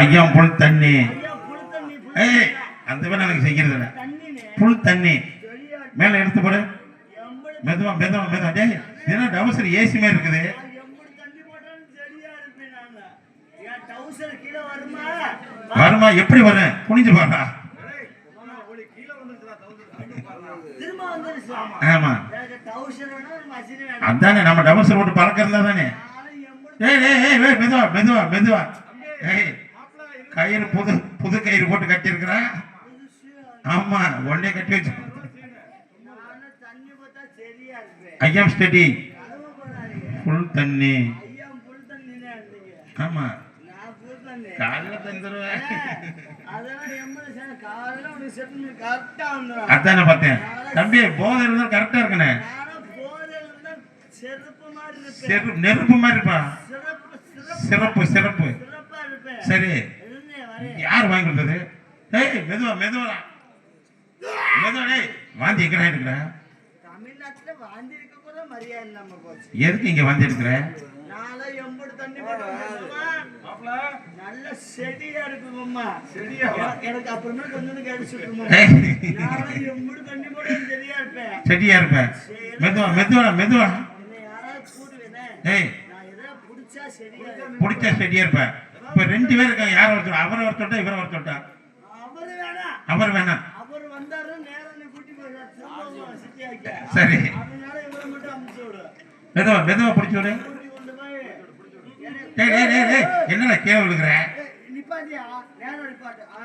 ஐயா புல் தண்ணி. ஏய் அந்த வேலை எனக்கு செய்கிறது இல்ல புல் தண்ணி. மேல எடுத்து போடு. மெதுவா மெதுவா மெதுவா. டேய் இதெல்லாம் டவுசர் ஏசி மாதிரி இருக்குது? வருமா? எப்படி வரும்? குனிஞ்சு வந்துருச்சு. ஆமா. அதானே நம்ம டவுசர் போட்டு பழக்கிறதா தானே? ஏய் ஏய் ஏய் மெதுவா மெதுவா மெதுவா. ஏய் கயிறு புது புது கயிறு போட்டு கட்டியிருக்கிறா ஆமா ஒன்னே கட்டி வச்சு நானும் தண்ணி போட்டா செடியா இருப்பேன் ஐயா ஸ்டடி. கதவு போடாதீங்க புல் தண்ணி. ஆமா. காலைல தந்துருவேன். அதானே பார்த்தேன். தம்பி போதை இருந்தா கரெக்டா செரு நெருப்பு மாதிரி இருப்பா. சிறப்பு சிறப்பு சரி. யார் வாங்கி கொடுத்தது? ஏய் மெதுவா மெதுவா. மெதுவா டேய். வாந்தி எங்கடா எடுக்கிற? தமிழ்நாட்டுல வாந்தி இருக்க கூட மரியாதை இல்லாம போச்சு. எதுக்கு இங்க வாந்தி எடுக்கிற? நாளை எம்பது தண்ணி போட்டு நல்ல செடியா இருப்பேன் செடியா? இருப்ப. மெதுவா மெதுவா மெதுவா. என்னை யாராவது கூடுவேனே ஏய் பிடிச்சா செடியா இருப்பேன். இப்ப ரெண்டு பேர் இருக்காங்க. யார் ஒருத்தர் அவரை ஒருத்தோட்டா இவரை ஒருத்தோட்டா அவரு வேணாம் சரி. மெதுவா மெதுவா பிடிச்சு விடு. என்னடா கீழே விழுகிற ஏய், நிப்பாட்டியா? நேரம் நிப்பாட்டு. ஆ.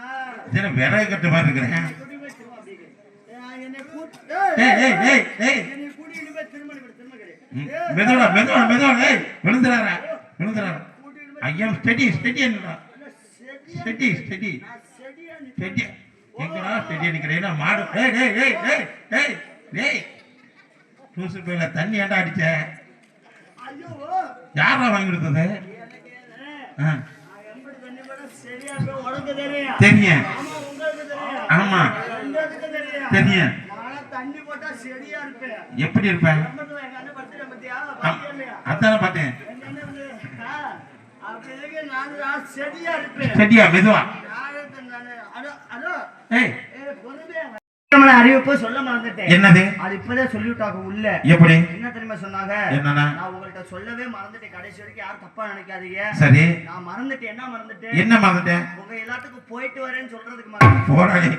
இதுல விறகு கட்டு மாதிரி இருக்கிறேன் மெதுவா மெதுவா மெதுவா ஏய் விழுந்துறாரா ஐ கூட்டிட்டு ஐயா ஸ்டெடி ஸ்டெடி என்னடா நல்ல ஸ்டெடி ஸ்டெடி ஸ்டெடி எங்கடா ஸ்டெடி நிக்கிறேன் மாடு? ஏய் டேய் டேய் டேய் டேய் டேய் தூசு பையில தண்ணி ஏன்டா அடிச்ச? யாரா வாங்கி கொடுத்தது? ஆ, தெரியும். ஆமா. தெரியும். எப்படி இருப்பேன் எப்படி பார்த்தேன். ஸ்டெடியா மெதுவா? அறிவிப்பு சொல்ல மறந்துட்டேன். என்னது? அது இப்பதான் சொல்லிவிட்டாங்க உள்ள. எப்படி? என்ன தெரியுமா சொன்னாங்க? என்னன்னா? நான் உங்கள்ட்ட சொல்லவே மறந்துட்டேன். கடைசி வரைக்கும் யாரும் தப்பா நினைக்காதீங்க. சரி. நான் மறந்துட்டேன். என்ன மறந்துட்டேன்? என்ன மறந்துட்டேன்? உங்க எல்லாத்துக்கும் போயிட்டு வரேன்னு சொல்றதுக்கு மறந்து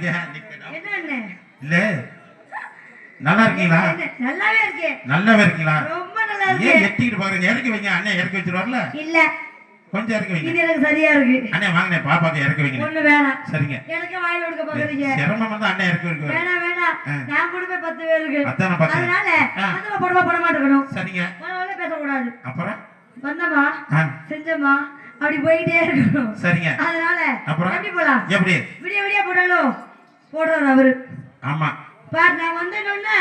அண்ணே? இல்ல. நல்லா இருக்கீங்களா? என்ன, நல்லாவே இருக்கே நல்லாவே இருக்கீங்களா? ரொம்ப நல்லா ஏன் இருக்கு பாக்குறீங்க இறக்கி வைங்க. அண்ணன் இறக்கி வச்சிருவார்ல? இல்ல. கொஞ்சம் இறக்கி வைங்க. இது எனக்கு சரியா இருக்கு. அண்ணே வாங்கினே பாப்பாக்கு இறக்கி வைங்க. ஒண்ணு வேணாம். சரிங்க. எனக்கு வாயில் கொடுக்க பாக்குறீங்க சிரமம் வந்து அண்ணன் இறக்கி வேணாம் வேணாம். நான் கொடுப்பேன் பத்து பேருக்கு அதானே பார்த்தேன் அதனால. அதுல போடமா போட சரிங்க. அதனால பேசக்கூடாது. அப்புறம்? வந்தமா ஆ, செஞ்சமா அப்படி போயிட்டே இருக்கணும். சரிங்க. அதனால அப்புறம்? எப்படி போலாம். எப்படி? விடிய விடிய போடணும் போடுறாரு அவரு. ஆமா. பாரு நான் வந்தேன்னு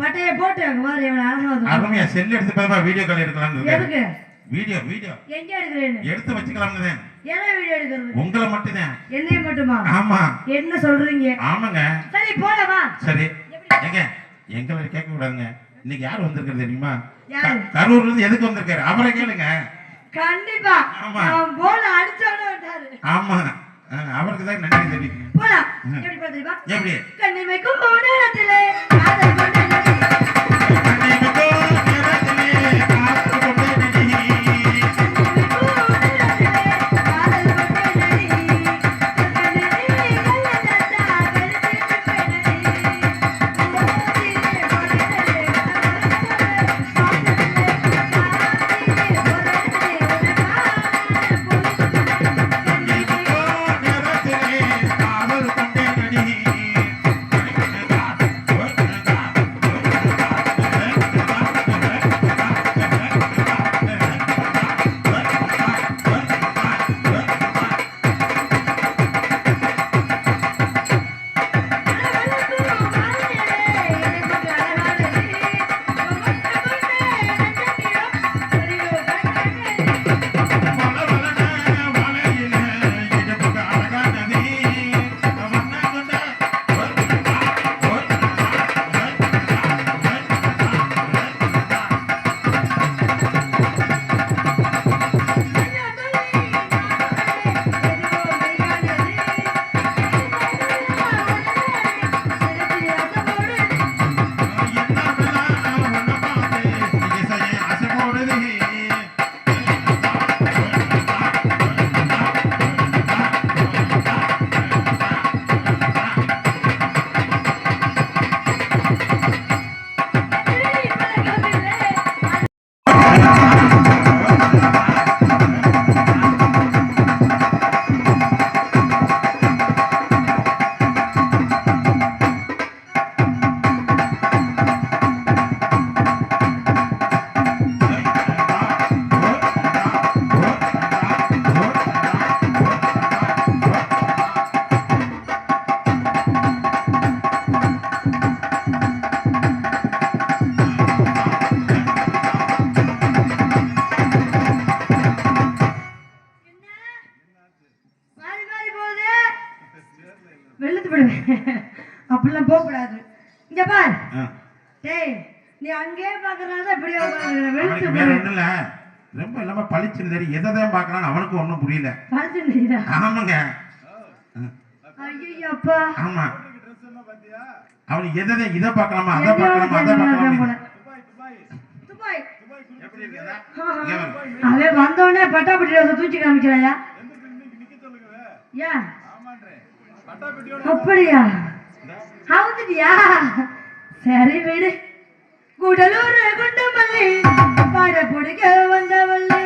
பட்டைய போட்டு அங்க பாரு எவ்வளவு அழகா வந்து அருமையா செல் எடுத்து வீடியோ கால் எடுக்கலாம்னு எதுக்கு? Video video. எங்க எடுக்கிறேன்னு? எடுத்து வச்சுக்கலாம்னு தான் எதை வீடியோ எடுக்கிறது? உங்களை மட்டும்தான். என்னைய மட்டுமா? ஆமா. என்ன சொல்றீங்க? ஆமாங்க. சரி போலவா சரி. ஏங்க எங்களை கேட்க கூடாதுங்க இன்னைக்கு யார் வந்திருக்கிறது தெரியுமா? கரூர்ல இருந்து எதுக்கு வந்திருக்காரு? அவரை கேளுங்க. கண்டிப்பா. போல அடிச்சவன ஆமா. அவருக்கு தான் நன்றி தெரிவிக்கணும் போலாம். எப்படி கண்ணிமைக்கும் காதல் கொண்ட விடுவேன் அப்படிலாம் போகக்கூடாது. இங்க பார். டேய் நீ அங்கேயே பாக்குறதா இப்படியே வெளுத்து வேற ஒண்ணும் இல்ல ரொம்ப இல்லாம பளிச்சுன்னு தெரியும். எதை தான் பார்க்கலாம்னு அவனுக்கு ஒண்ணும் புரியல. பார்த்து ஆமாங்க. ஐயோ அப்பா ஆமா. அவனுக்கு எதை இதை பார்க்கலாமா அதை பார்க்கலாமா அதை பார்க்கலாமா. துபாய். அவன் வந்தோடனே பட்டாப்பட்டி ரோஸை தூக்கி காமிக்கிறாயா? ஏன்? அப்படியா? அவுத்துட்டியா சரி விடு. குடலூர் குண்டமல்லி பாட பிடிக்க வந்தவள்ளி